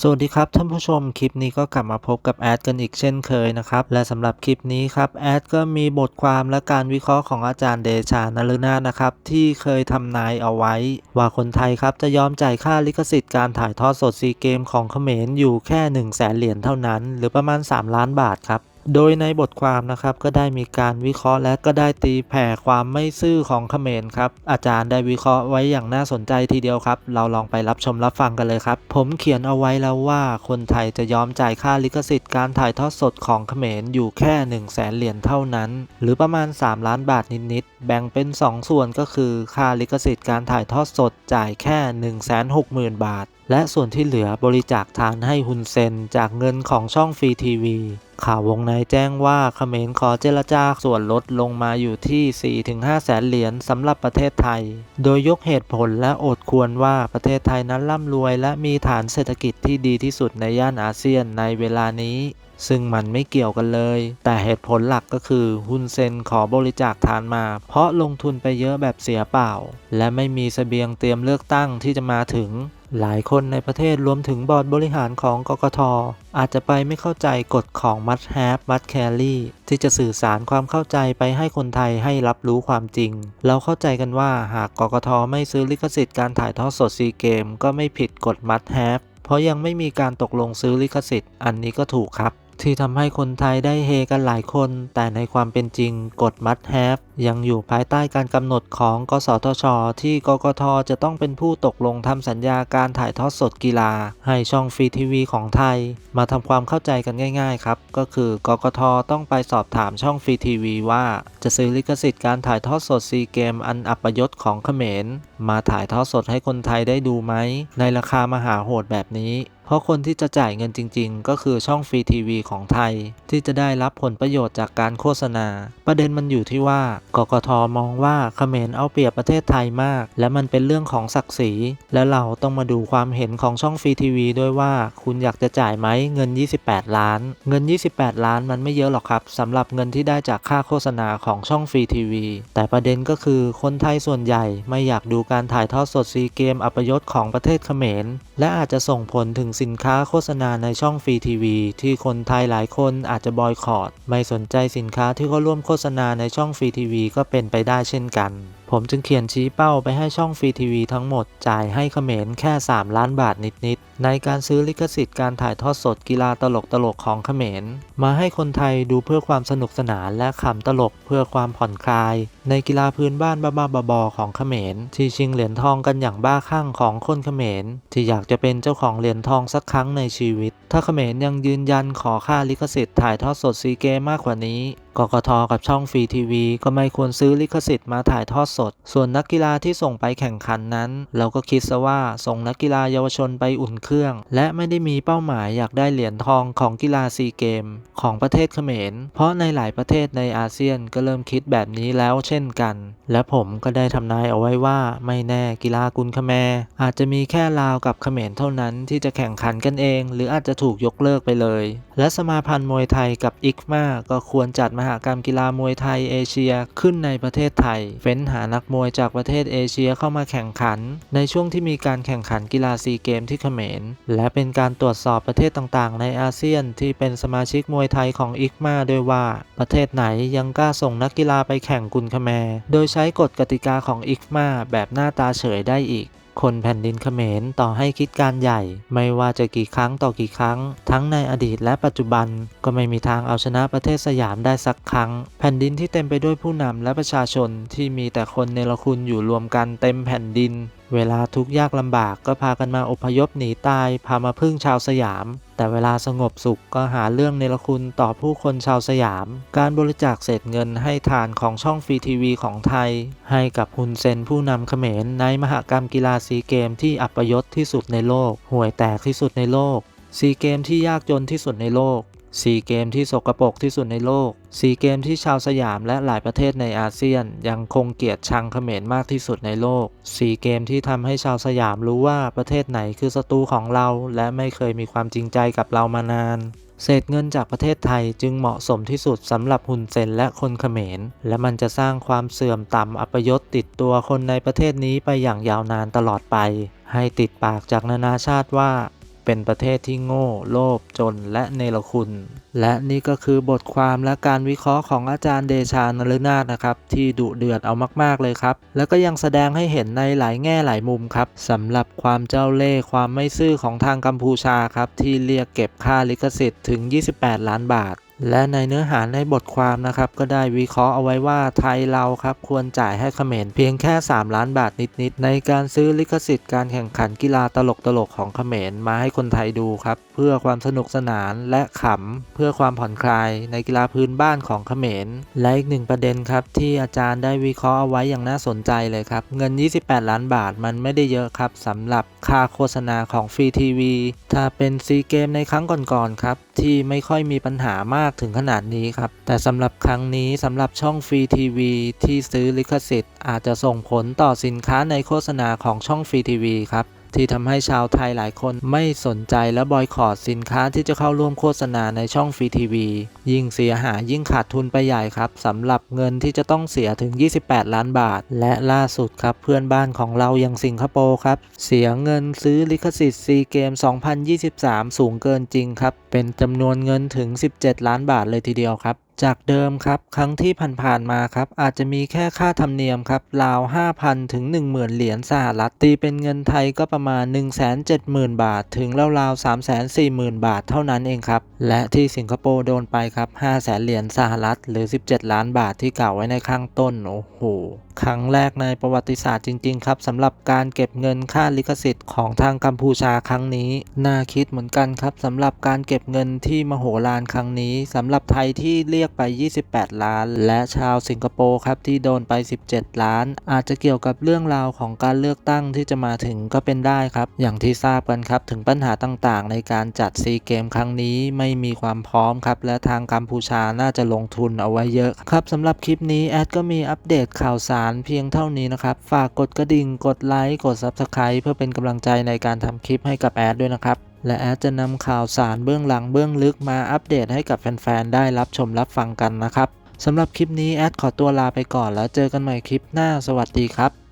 สวัสดีครับท่านผู้ชมคลิปนี้ก็กลับมาพบกับแอดกันอีกเช่นเคยนะครับ และสำหรับคลิปนี้ครับแอดก็มีบทความและการวิเคราะห์ของอาจารย์เดชานฤนานะครับ ที่เคยทำนายเอาไว้ ว่าคนไทยครับจะยอมจ่ายค่าลิขสิทธิ์การถ่ายทอดสดซีเกมของเขมรอยู่แค่1นึ่งแสนเหรียญเท่านั้น หรือประมาณ 3 ล้านบาทครับ โดยในบทความนะครับก็ได้มีการวิเคราะห์และก็ได้ตีแผ่ความไม่ซื่อของเขมรครับอาจารย์ได้วิเคราะห์ไว้อย่างน่าสนใจทีเดียวครับ เราลองไปรับชมรับฟังกันเลยครับ ผมเขียนเอาไว้แล้วว่าคนไทยจะยอมจ่ายค่าลิขสิทธิ์การถ่ายทอดสดของเขมรอยู่แค่1 0 0 0 0แสนเหรียญเท่านั้น หรือประมาณ 3 ล้านบาทนิดๆแบ่งเป็น 2 ส่วนก็คือค่าลิขสิทธิ์การถ่ายทอดสดจ่ายแค่ 160,000 บาท และส่วนที่เหลือบริจาคทานให้ฮุนเซนจากเงินของช่องฟรีทีวีข่าววงในแจ้งว่าเขมรขอเจรจาส่วนลดลงมาอยู่ที่ 4-5 แสนเหรียญสำหรับประเทศไทย โดยยกเหตุผลและโอดควรว่าประเทศไทยนั้นร่ำรวยและมีฐานเศรษฐกิจที่ดีที่สุดในย่านอาเซียนในเวลานี้ ซึ่งมันไม่เกี่ยวกันเลย แต่เหตุผลหลักก็คือฮุนเซนขอบริจาคทานมา เพราะลงทุนไปเยอะแบบเสียเปล่า และไม่มีเสบียงเตรียมเลือกตั้งที่จะมาถึง หลายคนในประเทศรวมถึงบอร์ดบริหารของกกทอาจจะไปไม่เข้าใจกฎของ must have must carry ที่จะสื่อสารความเข้าใจไปให้คนไทยให้รับรู้ความจริง เราเข้าใจกันว่าหากกกทไม่ซื้อลิขสิทธิ์การถ่ายทอดสดซีเกม ก็ไม่ผิดกฎ must have เพราะยังไม่มีการตกลงซื้อลิขสิทธิ์ อันนี้ก็ถูกครับ ที่ทำให้คนไทยได้เฮกันหลายคน แต่ในความเป็นจริงกฎ must have ยังอยู่ภายใต้การกำหนดของ กสทช ที่กกทจะต้องเป็นผู้ตกลงทำสัญญาการถ่ายทอดสดกีฬา ให้ช่องฟรีทีวีของไทย มาทำความเข้าใจกันง่าย ๆ ครับ ก็คือกกทต้องไปสอบถามช่องฟรีทีวีว่า จะซื้อลิขสิทธิ์การถ่ายทอดสดซีเกมอันอัปยศของเขมร มาถ่ายทอดสดให้คนไทยได้ดูไหมในราคามหาโหดแบบนี้ เพราะคนที่จะจ่ายเงินจริง ๆ ก็คือช่องฟรีทีวีของไทย ที่จะได้รับผลประโยชน์จากการโฆษณา ประเด็นมันอยู่ที่ว่ากกทมองว่าเขมรเอาเปรียบประเทศไทยมาก และมันเป็นเรื่องของศักดิ์ศรี และเราต้องมาดูความเห็นของช่องฟรีทีวีด้วยว่าคุณอยากจะจ่ายไหมเงิน 28 ล้าน เงิน 28 ล้านมันไม่เยอะหรอกครับสำหรับเงินที่ได้จากค่าโฆษณาของช่องฟรีทีวีแต่ประเด็นก็คือคนไทยส่วนใหญ่ไม่อยากดูการถ่ายทอดสดซีเกมอัปยศของประเทศเขมร และอาจจะส่งผลถึงสินค้าโฆษณาในช่องฟรีทีวี ที่คนไทยหลายคนอาจจะบอยคอรดไม่สนใจสินค้าที่เขาร่วมโฆษณาในช่องฟรีทีวีก็เป็นไปได้เช่นกัน ผมจึงเขียนชี้เป้าไปให้ช่องฟรีทีวีทั้งหมด จ่ายให้เขมรแค่ 3 ล้านบาทนิด ๆ ในการซื้อลิขสิทธิ์การถ่ายทอดสดกีฬาตลกตลกๆของเขมร มาให้คนไทยดูเพื่อความสนุกสนานและขำตลกเพื่อความผ่อนคลาย ในกีฬาพื้นบ้านบ้าๆบอๆของเขมร ที่ชิงเหรียญทองกันอย่างบ้าคลั่งของคนเขมร ที่อยากจะเป็นเจ้าของเหรียญทองสักครั้งในชีวิต ถ้าเขมรยังยืนยันขอค่าลิขสิทธิ์ถ่ายทอดสดซีเกมมากกว่านี้ กกทกับช่องฟรีทีวีก็ไม่ควรซื้อลิขสิทธิ์มาถ่ายทอดสด ส่วนนักกีฬาที่ส่งไปแข่งขันนั้น เราก็คิดซะว่าส่งนักกีฬาเยาวชนไปอุ่นเครื่อง และไม่ได้มีเป้าหมายอยากได้เหรียญทองของกีฬาซีเกม ของประเทศเขมร เพราะในหลายประเทศในอาเซียนก็เริ่มคิดแบบนี้แล้วเช่นกัน และผมก็ได้ทำนายเอาไว้ว่าไม่แน่กีฬากุลคแมรอาจจะมีแค่ลาวกับเขมรเท่านั้นที่จะแข่งขันกันเอง หรืออาจจะถูกยกเลิกไปเลย และสมาพันธ์มวยไทยกับอิกมาก็ควรจัดมหกรรมกีฬามวยไทยเอเชียขึ้นในประเทศไทย เฟ้นหานักมวยจากประเทศเอเชียเข้ามาแข่งขัน ในช่วงที่มีการแข่งขันกีฬาซีเกมที่เขมร และเป็นการตรวจสอบประเทศต่างๆ ในอาเซียนที่เป็นสมาชิกมวยไทยของอิกมาด้วยว่า ประเทศไหนยังกล้าส่งนักกีฬาไปแข่งกุลคแมรโดยใช้กฎกติกาของอิกมาแบบหน้าตาเฉยได้อีก คนแผ่นดินเขมรต่อให้คิดการใหญ่ ไม่ว่าจะกี่ครั้งต่อกี่ครั้ง ทั้งในอดีตและปัจจุบันก็ไม่มีทางเอาชนะประเทศสยามได้สักครั้ง แผ่นดินที่เต็มไปด้วยผู้นำและประชาชนที่มีแต่คนเนรคุณอยู่รวมกันเต็มแผ่นดิน เวลาทุกข์ยากลำบากก็พากันมาอพยพหนีตาย พามาพึ่งชาวสยาม แต่เวลาสงบสุขก็หาเรื่องเนรคุณต่อผู้คนชาวสยาม การบริจาคเศษเงินให้ทานของช่องฟรีทีวีของไทย ให้กับฮุนเซนผู้นำเขมรในมหกรรมกีฬาซีเกมที่อัปยศที่สุดในโลก ห่วยแตกที่สุดในโลกซีเกมที่ยากจนที่สุดในโลก ซีเกมที่สกปรกที่สุดในโลกซีเกมที่ชาวสยามและหลายประเทศในอาเซียน ยังคงเกลียดชังเขมรมากที่สุดในโลกซีเกมที่ทำให้ชาวสยามรู้ว่าประเทศไหนคือศัตรูของเรา และไม่เคยมีความจริงใจกับเรามานานเศษเงินจากประเทศไทยจึงเหมาะสมที่สุดสำหรับฮุนเซนและคนเขมร และมันจะสร้างความเสื่อมต่ำอัปยศติดตัวคนในประเทศนี้ไปอย่างยาวนานตลอดไป ให้ติดปากจากนานาชาติว่า เป็นประเทศที่โง่ โลภจนและเนรคุณ และนี่ก็คือบทความและการวิเคราะห์ของอาจารย์เดชานฤนาถนะครับ ที่ดุเดือดเอามาก ๆ เลยครับ แล้วก็ยังแสดงให้เห็นในหลายแง่หลายมุมครับสำหรับความเจ้าเล่ห์ความไม่ซื่อของทางกัมพูชาครับที่เรียกเก็บค่าลิขสิทธิ์ถึง 28 ล้านบาท และในเนื้อหาในบทความนะครับก็ได้วิเคราะห์เอาไว้ว่าไทยเราครับควรจ่ายให้เขมรเพียงแค่ 3 ล้านบาทนิดๆในการซื้อลิขสิทธิ์การแข่งขันกีฬาตลกๆของเขมรมาให้คนไทยดูครับเพื่อความสนุกสนานและขำเพื่อความผ่อนคลายในกีฬาพื้นบ้านของเขมรและอีกหนึ่งประเด็นครับที่อาจารย์ได้วิเคราะห์เอาไว้อย่างน่าสนใจเลยครับเงิน 28 ล้านบาทมันไม่ได้เยอะครับสำหรับค่าโฆษณาของฟรีทีวีถ้าเป็นซีเกมในครั้งก่อนๆครับที่ไม่ค่อยมีปัญหามากถึงขนาดนี้ครับ แต่สำหรับครั้งนี้สำหรับช่องฟรีทีวีที่ซื้อลิขสิทธิ์อาจจะส่งผลต่อสินค้าในโฆษณาของช่องฟรีทีวีครับ ที่ทำให้ชาวไทยหลายคนไม่สนใจและบอยคอรดสินค้าที่จะเข้าร่วมโฆษณาในช่องฟรีทีวียิ่งเสียหายยิ่งขาดทุนไปใหญ่ครับสำหรับเงินที่จะต้องเสียถึง 28 ล้านบาท และล่าสุดครับเพื่อนบ้านของเราอย่างสิงคโปร์ครับ เสียเงินซื้อลิขสิทธิ์ซีเกม 2023 สูงเกินจริงครับ เป็นจำนวนเงินถึง 17 ล้านบาทเลยทีเดียวครับ จากเดิมครับครั้งที่ผ่านๆมาครับอาจจะมีแค่ค่าธรรมเนียมครับราว 5,000 ถึง 10,000 เหรียญสหรัฐตีเป็นเงินไทยก็ประมาณ 170,000 บาท ถึงราวๆ 340,000 บาทเท่านั้นเองครับ และที่สิงคโปร์โดนไปครับ 500,000 เหรียญสหรัฐหรือ 17 ล้านบาทที่กล่าวไว้ในข้างต้น โอ้โห ครั้งแรกในประวัติศาสตร์จริง ๆ ครับสำหรับการเก็บเงินค่าลิขสิทธิ์ของทางกัมพูชาครั้งนี้ น่าคิดเหมือนกันครับสำหรับการเก็บเงินที่มโหฬารครั้งนี้สำหรับไทยที่เรียกไป 28 ล้าน และชาวสิงคโปร์ครับที่โดนไป 17 ล้าน อาจจะเกี่ยวกับเรื่องราวของการเลือกตั้งที่จะมาถึงก็เป็นได้ครับ อย่างที่ทราบกันครับถึงปัญหาต่างๆ ในการจัดซีเกมครั้งนี้ไม่มีความพร้อมครับและทางกัมพูชาน่าจะลงทุนเอาไว้เยอะครับสำหรับคลิปนี้แอดก็มีอัปเดตข่าวสารารเพียงเท่านี้นะครับ ฝากกดกระดิ่ง กดไลค์ กด Subscribe เพื่อเป็นกำลังใจในการทำคลิปให้กับแอดด้วยนะครับ และแอดจะนำข่าวสารเบื้องหลังเบื้องลึกมาอัปเดตให้กับแฟนๆ ได้รับชมรับฟังกันนะครับสำหรับคลิปนี้แอดขอตัวลาไปก่อนแล้วเจอกันใหม่คลิปหน้า สวัสดีครับ